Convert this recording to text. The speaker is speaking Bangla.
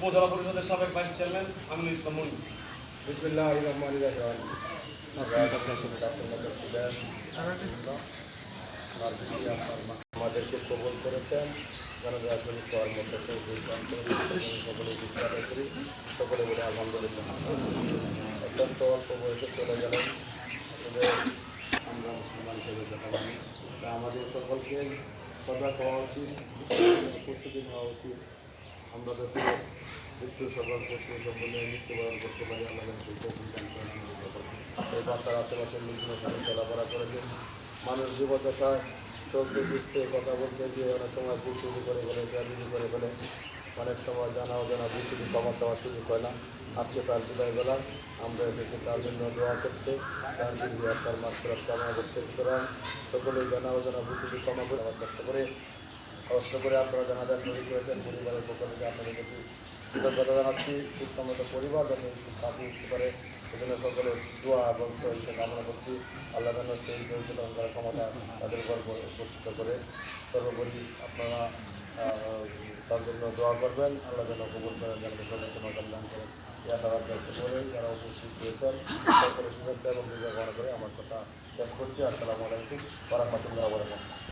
উপজেলা পরিষদের সাবেক ভাইস চেয়ারম্যান আমিনুল ইসলাম মন্ডল বিসমিল্লাহ রহমান রাহিম। আমাদেরকে কবল করেছেন আসলে কর্ম থেকে সকলে বিচার করি, সকলে বলে আলহামদুলিল্লাহ। অত্যন্ত অল্প বয়সে চলে গেলেন। আমরা মুসলমান হিসেবে আমাদের সকলকে সজাগ হওয়া উচিত প্রস্তুতি নেওয়া উচিত। আমরা যাতে মৃত্যু সকল প্রশ্ন সকলে মৃত্যুবরণ করতে পারি আল্লাহ। এই বাচ্চার আশেপাশে বিভিন্ন সময় চলাফেরা করেছেন। মানুষ জীবদশায় চলতে ফিরতে কথা বলতে গিয়ে অনেক সময় ভুল চুরি করে ফেলে জালিমি করে ফেলে। অনেক সময় জানা অজানা ভুল চুরি, ক্ষমা চাওয়ার সুযোগ হয় না। আজকে তার বিদায় বেলা আমরা এসেছি তার জন্য দোয়া করতে। তার দিদি তার মাত্রা কামনা করতে। সুতরাং সকলেই জানা অজানা ভুল চুরি, ক্ষমা করে আমার চেষ্টা করে। কষ্ট করে আপনারা জানাজান তৈরি করেছেন পরিবারের পক্ষ থেকে আপনাদের প্রতি কৃতজ্ঞতা জানাচ্ছি। সুসম্মত পরিবার যেন একটু কাটিয়ে উঠতে পারে সেজন্য সকলের দোয়া এবং সহিংসা কামনা করছি। আল্লাহ যেন সেই দরিদ্র করার ক্ষমতা তাদের উপর প্রস্তুত করে। সর্বোপরি আপনারা তার জন্য দোয়া করবেন। আল্লাহ যেন কবুল করেন, যেন সকলের কোনো কল্যাণ করেন। ইয়া দায়িত্ব করে যারা উপস্থিত হয়েছেন সকলের শুভেচ্ছা এবং বিজয় করে আমার কথা শেষ করছি। আসসালামু আলাইকুম ওরহমতুল্লাহ বরকাত